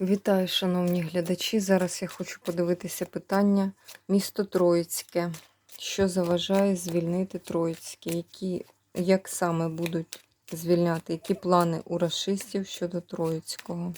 Вітаю, шановні глядачі. Зараз я хочу подивитися питання місто Троїцьке. Що заважає звільнити Троїцьке? Які, як саме будуть звільняти? Які плани у расистів щодо Троїцького?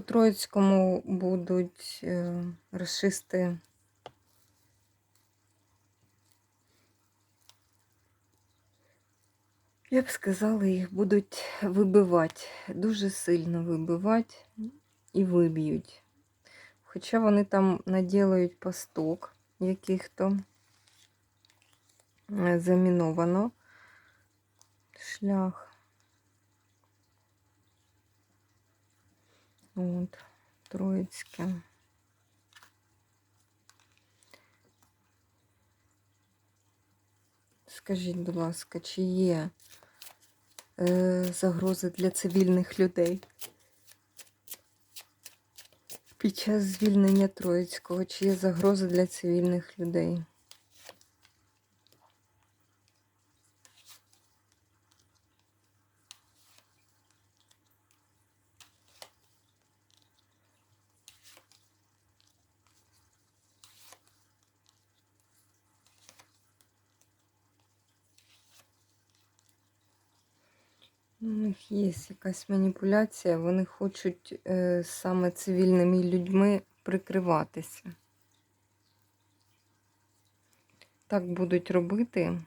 По Троїцькому будуть е, расисти Я б сказала, їх будуть вибивати, дуже сильно вибивати і виб'ють. Хоча вони там наділають пасток яких-то е, заміновано шлях. От, Троїцьке. Скажіть, будь ласка, чи є е, загрози для цивільних людей? Під час звільнення Троїцького, чи є загрози для цивільних людей? У них є якась маніпуляція, вони хочуть е, саме цивільними людьми прикриватися. Так будуть робити.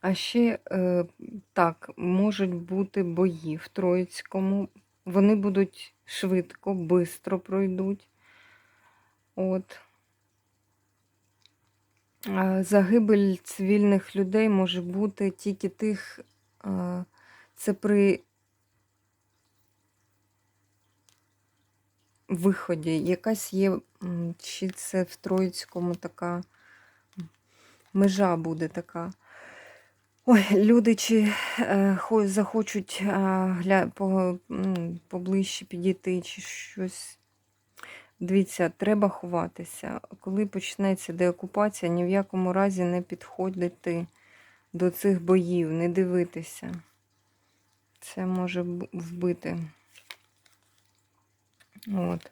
А ще е, так, можуть бути бої в Троїцькому. Вони будуть швидко, швидко пройдуть. От. Загибель цивільних людей може бути тільки тих, це при виході. Якась є, чи це в Троїцькому така межа буде така. Ой, люди чи е, захочуть гля, поближче підійти, чи щось. Дивіться, треба ховатися. Коли почнеться деокупація, ні в якому разі не підходити до цих боїв, не дивитися. Це може вбити. От.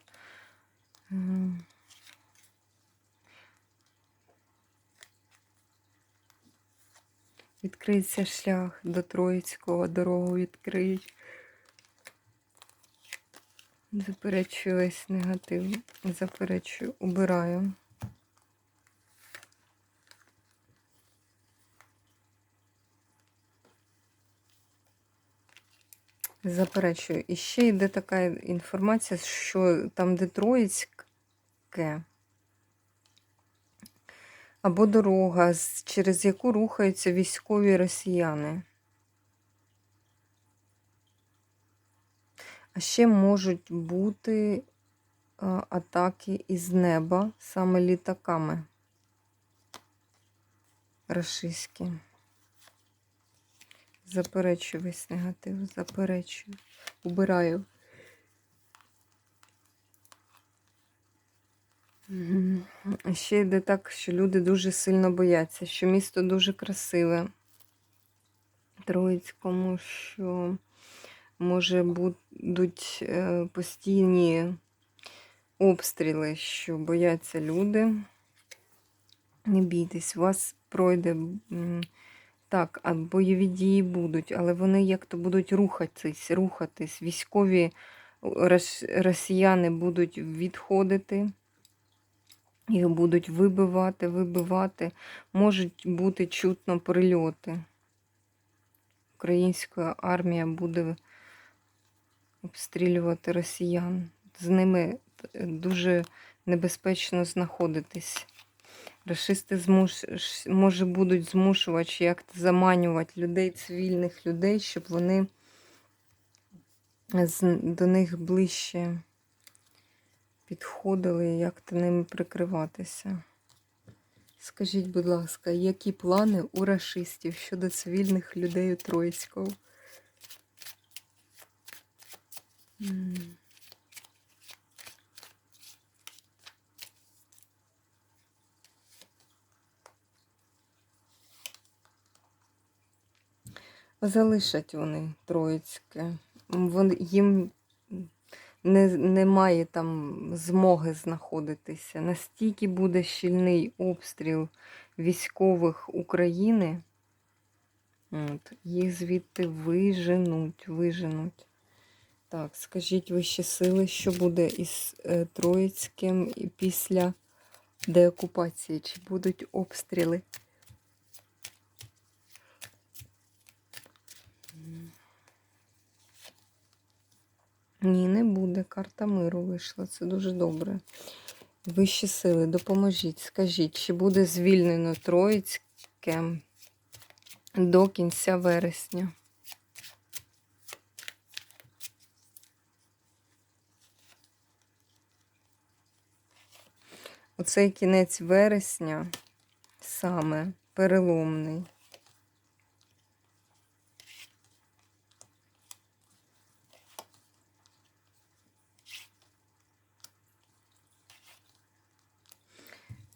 Відкриється шлях до Троїцького, дорогу відкриють. Заперечую весь негатив. Заперечую, убираю. Заперечую. І ще йде така інформація, що там, де Троїцьке, або дорога, через яку рухаються військові росіяни. А ще можуть бути атаки із неба, саме літаками рашистські. Заперечую весь негатив, заперечую, убираю. Ще йде так, що люди дуже сильно бояться, що місто дуже красиве. Троїцькому, що може будуть е, постійні обстріли, що бояться люди. Не бійтесь, у вас пройде так, а бойові дії будуть, але вони як-то будуть рухатись, рухатись. Військові росіяни будуть відходити, їх будуть вибивати, вибивати. Можуть бути чутно прильоти. Українська армія буде обстрілювати росіян. З ними е, дуже небезпечно знаходитись. Рашисти змуш... може будуть змушувати як заманювати людей, цивільних людей, щоб вони до них ближче підходили, як то ними прикриватися. Скажіть, будь ласка, які плани у рашистів щодо цивільних людей у Троїцького? Залишать вони Троїцьке. Вон, їм не, немає там змоги знаходитися. Настільки буде щільний обстріл військових України, от, їх звідти виженуть, виженуть. Так, скажіть вищі сили, що буде із е, Троїцьким після деокупації? Чи будуть обстріли? Ні, не буде. Карта миру вийшла. Це дуже добре. Вищі сили, допоможіть. Скажіть, чи буде звільнено Троїцьке до кінця вересня? Оцей кінець вересня саме переломний.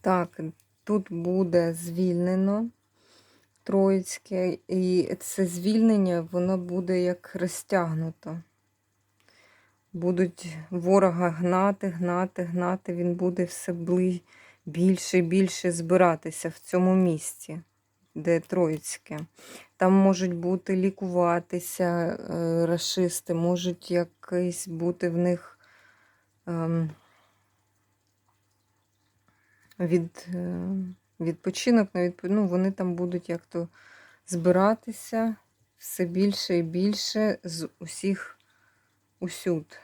Так, тут буде звільнено Троїцьке, і це звільнення, воно буде як розтягнуто. Будуть ворога гнати, гнати, гнати, він буде все більше і більше збиратися в цьому місці, де Троїцьке. Там можуть бути лікуватися е, рашисти, можуть якийсь бути в них. ем, від, е, відпочинок на відпо... ну, вони там будуть як то збиратися все більше і більше з усіх усюд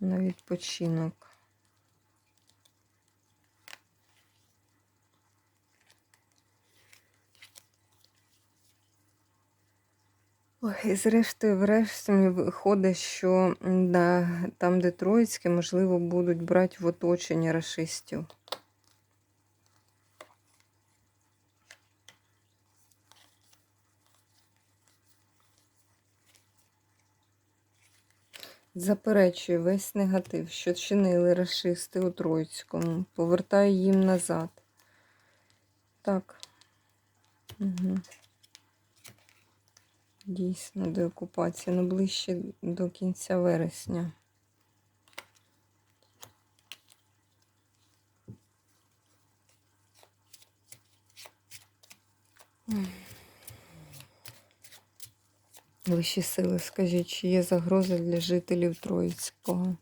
на відпочинок. Ой, і зрештою, врешті виходить, що да, там, де Троїцьке, можливо, будуть брати в оточення рашистів. Заперечую весь негатив, що чинили рашисти у Троїцькому. Повертаю їм назад. Так. Угу. Дійсно, деокупація, ну ближче до кінця вересня. Вищі сили, скажіть, чи є загроза для жителів Троїцького?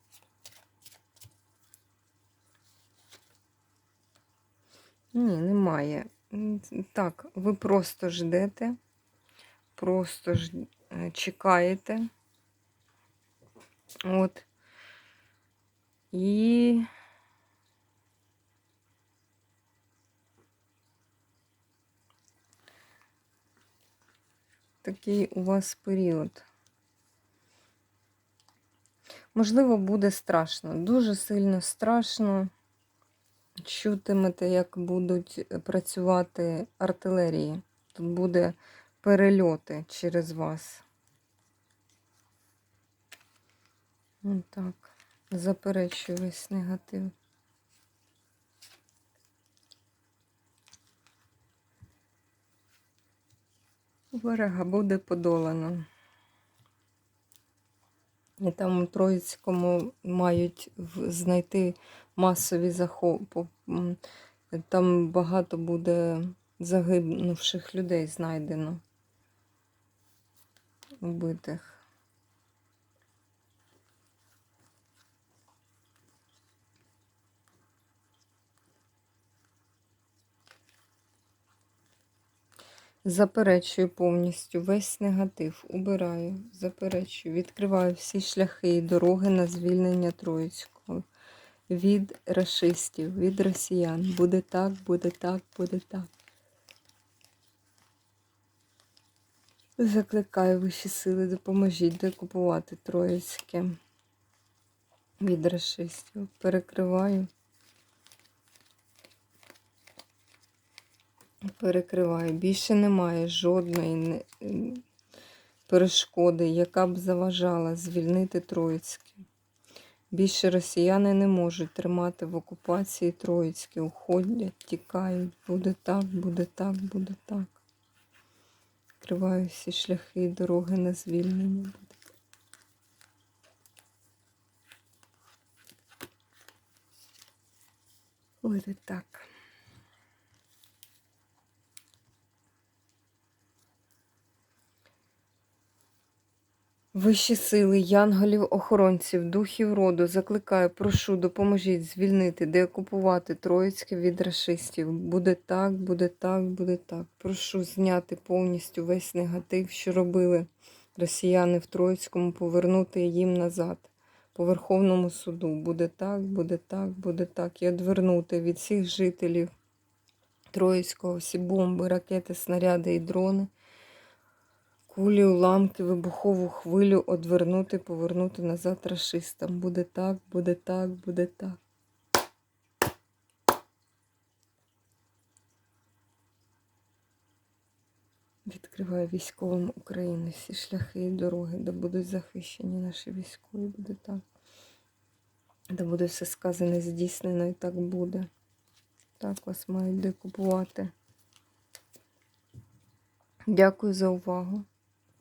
Ні, немає. Так, ви просто ждете, просто ж е, чекаєте. От. І такий у вас період. Можливо, буде страшно, дуже сильно страшно. Чутимете, як будуть працювати артилерії. Тут буде перельоти через вас. Ну так, заперечую весь негатив. Ворога буде подолано. І там у Троїцькому мають знайти масові захопи. Там багато буде загибнувших людей знайдено. Убитих. Заперечую повністю весь негатив, убираю, заперечую, відкриваю всі шляхи і дороги на звільнення Троїцького від расистів, від росіян. Буде так, буде так, буде так. Закликаю вищі сили, допоможіть декупувати Троїцьке від расистів. Перекриваю. Перекриваю. Більше немає жодної перешкоди, яка б заважала звільнити Троїцьке. Більше росіяни не можуть тримати в окупації Троїцьке, уходять, тікають. Буде так, буде так, буде так. Відкриваю всі шляхи і дороги на звільнення. Буде так. Вищі сили, янголів, охоронців, духів роду, закликаю, прошу, допоможіть звільнити, деокупувати Троїцьке від рашистів. Буде так, буде так, буде так. Прошу зняти повністю весь негатив, що робили росіяни в Троїцькому, повернути їм назад. По Верховному суду. Буде так, буде так, буде так. І одвернути від всіх жителів Троїцького всі бомби, ракети, снаряди і дрони. Кулі, уламки, вибухову хвилю одвернути, повернути назад рашистам. Буде так, буде так, буде так. Відкриваю військовим України всі шляхи і дороги, де будуть захищені наші військові. Буде так. Де буде все сказане, здійснено і так буде. Так вас мають декупувати. Дякую за увагу.